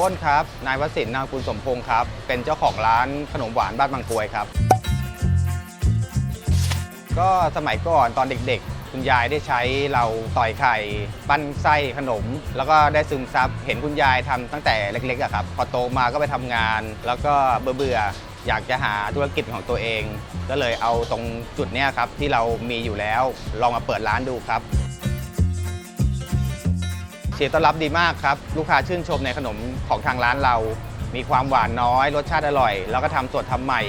อ้นครับ นายวสินนางคุณสมพงศ์ครับ เป็นเจ้าของร้านขนมหวานบ้านบางกรวยครับ ก็สมัยก่อนตอนเด็กๆ คุณยายได้ใช้เราต่อยไข่ปั้นไส้ขนม แล้วก็ได้ซึมซับเห็นคุณยายทำตั้งแต่เล็กๆอะครับ พอโตมาก็ไปทำงาน แล้วก็เบื่อๆอยากจะหาธุรกิจของตัวเอง ก็เลยเอาตรงจุดเนี้ยครับที่เรามีอยู่แล้วลองมาเปิดร้านดูครับ สียงต้อนรับดีมากครับ ลูกค้าชื่นชมในขนมของทางร้านเรา มีความหวานน้อย รสชาติอร่อย แล้วก็ทำสดทำใหม่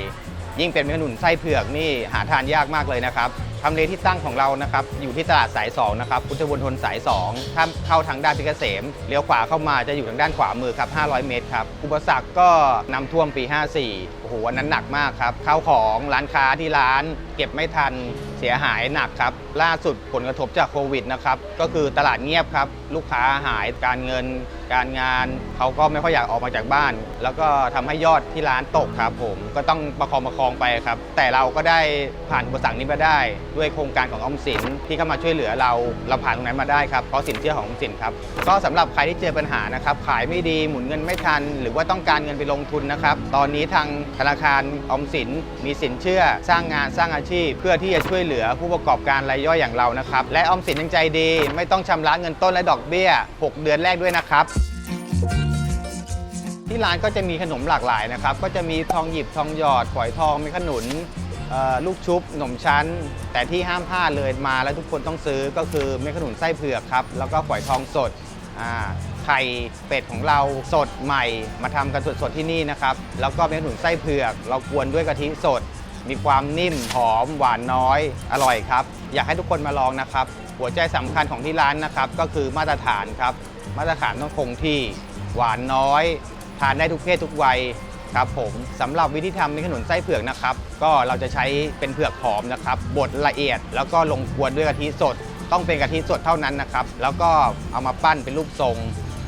ยิ่งเป็นขนุนไส้เผือกนี่หาทานยากมากเลยนะครับทำเลที่ตั้งของเรานะครับอยู่ที่ตลาดสาย2นะครับพุทธบุญทนสาย 2 ถ้าเข้าทางด้านพิเกษมเลี้ยวขวาเข้ามาจะอยู่ทางด้านขวามือครับ 500 เมตรครับ อุปสรรคก็นำท่วมปี 54 โอ้โหวันนั้นหนักมากครับข้าวของร้านค้าที่ร้าน ก็บไม่ทันเสียหายหนักครับล่าสุดผลกระทบจากโควิดนะครับก็คือตลาดเงียบครับ ลูกค้าหายการเงิน การงานเขาก็ไม่ค่อยอยากออกมาจากบ้าน แล้วก็ทำให้ยอดที่ร้านตกครับผมก็ต้องประคองประคองไปครับ แต่เราก็ได้ผ่านอุปสรรคนี้มาได้ ด้วยโครงการของออมสินที่เข้ามาช่วยเหลือเราเราผ่านตรงนั้นมาได้ครับเพราะสินเชื่อของออมสินครับก็สำหรับใครที่เจอปัญหานะครับขายไม่ดีหมุนเงินไม่ทัน หรือว่าต้องการเงินไปลงทุนนะครับตอนนี้ทางธนาคารออมสินมีสินเชื่อสร้างงานสร้างอาชีพเพื่อที่จะช่วยเหลือผู้ประกอบการรายย่อยอย่างเรานะครับ และออมสินยังใจดี ไม่ต้องชำระเงินต้นและดอกเบี้ย 6 เดือนแรกด้วยนะครับ ที่ร้านก็จะมีขนมหลากหลายนะครับ ก็จะมีทองหยิบทองหยอดฝอยทองมีขนุนเอ่อลูกชุบขนมชั้น แต่ที่ห้ามพลาดเลยมาแล้วทุกคนต้องซื้อก็คือเม็ดขนุนไส้เผือกครับ แล้วก็ฝอยทองสดอ่าไข่เป็ดของเราสดใหม่ มาทำกันสดๆที่นี่นะครับ แล้วก็เม็ดขนุนไส้เผือก เรากวนด้วยกะทิสด มีความนิ่มหอมหวานน้อย อร่อยครับ อยากให้ทุกคนมาลองนะครับ หัวใจสำคัญของที่ร้านนะครับ ก็คือมาตรฐานครับ มาตรฐานต้องคงที่หวานน้อย ทานได้ทุกเพศทุกวัยครับผมสำหรับวิธีทำในขนมไส้เผือกนะครับ ก็เราจะใช้เป็นเผือกหอมนะครับบดละเอียด แล้วก็ลงกวนด้วยกะทิสด ต้องเป็นกะทิสดเท่านั้นนะครับ แล้วก็เอามาปั้นเป็นรูปทรง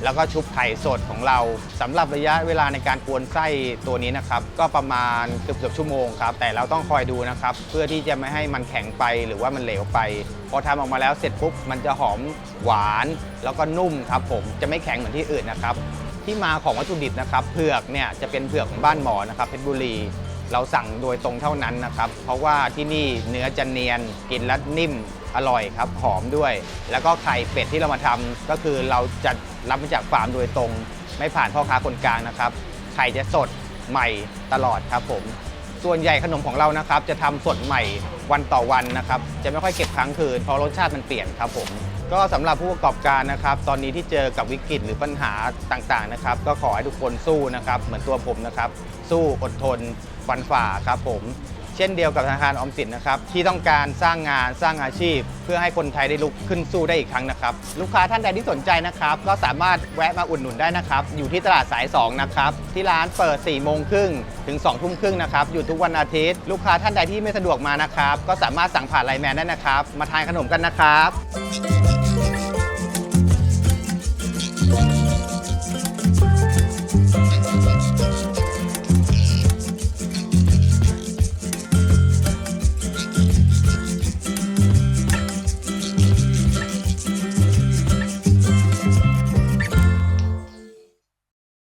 แล้วก็ชุบไข่สดของเราสำหรับระยะเวลาในการกวนไส้ตัวนี้นะครับ ก็ประมาณเกือบเกือบชั่วโมงครับ แต่เราต้องคอยดูนะครับ เพื่อที่จะไม่ให้มันแข็งไปหรือว่ามันเหลวไป พอทำออกมาแล้วเสร็จปุ๊บมันจะหอมหวาน แล้วก็นุ่มครับ ผมจะไม่แข็งเหมือนที่อื่นนะครับที่มาของวัตถุดิบนะครับเผือกเนี่ยจะเป็นเผือกของบ้านหมอนะครับเพชรบุรีเราสั่งโดยตรงเท่านั้นนะครับ เพราะว่าที่นี่เนื้อจะเนียน กินแล้วนิ่มอร่อยครับ หอมด้วย แล้วก็ไข่เป็ดที่เรามาทำก็คือเราจะ รับมาจากฟาร์มโดยตรง ไม่ผ่านพ่อค้าคนกลางนะครับไข่จะสดใหม่ตลอดครับผม ส่วนใหญ่ขนมของเรานะครับ จะทำสดใหม่วันต่อวันนะครับ จะไม่ค่อยเก็บค้างคืนเพราะรสชาติมันเปลี่ยนครับผม ก็สำหรับผู้ประกอบการนะครับ ตอนนี้ที่เจอกับวิกฤตหรือปัญหาต่างๆนะครับ ก็ขอให้ทุกคนสู้นะครับ เหมือนตัวผมนะครับ สู้อดทนฟันฝ่าครับผม เช่นเดียวกับธนาคารออมสินนะครับที่ต้องการสร้างงานสร้างอาชีพ เพื่อให้คนไทยได้ลุกขึ้นสู้ได้อีกครั้งนะครับลูกค้าท่านใดที่สนใจนะครับก็สามารถแวะมาอุดหนุนได้นะครับ อยู่ที่ตลาดสาย2นะครับที่ร้านเปิด4โมงครึ่งถึง2ทุ่มครึ่งนะครับอยู่ทุกวันอาทิตย์ ลูกค้าท่านใดที่ไม่สะดวกมานะครับก็สามารถสั่งผ่านไลน์แมนได้นะครับ มาทานขนมกันนะครับ